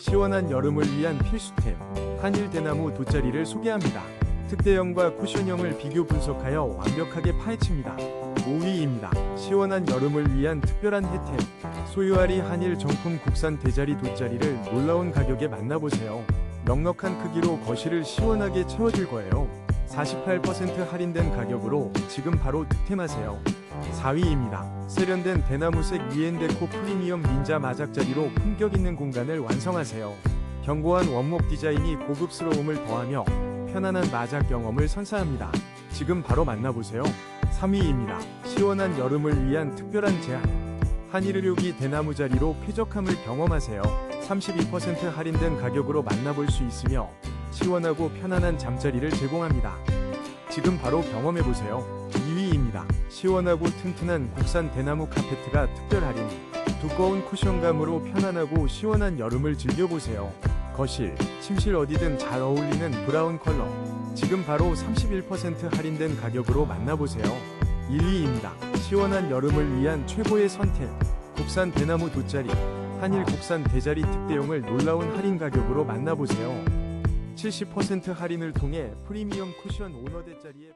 시원한 여름을 위한 필수템 한일 대나무 돗자리를 소개합니다. 특대형과 쿠션형을 비교 분석하여 완벽하게 파헤칩니다. 5위입니다. 시원한 여름을 위한 특별한 혜택 소유아리 한일 정품 국산 대자리 돗자리를 놀라운 가격에 만나보세요. 넉넉한 크기로 거실을 시원하게 채워줄 거예요. 48% 할인된 가격으로 지금 바로 득템하세요. 4위입니다. 세련된 대나무색 이엔데코 프리미엄 닌자 마작자리로 품격 있는 공간을 완성하세요. 견고한 원목 디자인이 고급스러움을 더하며 편안한 마작 경험을 선사합니다. 지금 바로 만나보세요. 3위입니다. 시원한 여름을 위한 특별한 제안. 한일의료기 대나무 자리로 쾌적함을 경험하세요. 32% 할인된 가격으로 만나볼 수 있으며 시원하고 편안한 잠자리를 제공합니다. 지금 바로 경험해보세요. 2위입니다. 시원하고 튼튼한 국산 대나무 카페트가 특별 할인. 두꺼운 쿠션감으로 편안하고 시원한 여름을 즐겨보세요. 거실, 침실 어디든 잘 어울리는 브라운 컬러. 지금 바로 31% 할인된 가격으로 만나보세요. 1위입니다. 시원한 여름을 위한 최고의 선택. 국산 대나무 돗자리. 한일 국산 대자리 특대용을 놀라운 할인 가격으로 만나보세요. 70% 할인을 통해 프리미엄 쿠션 오너 대자리에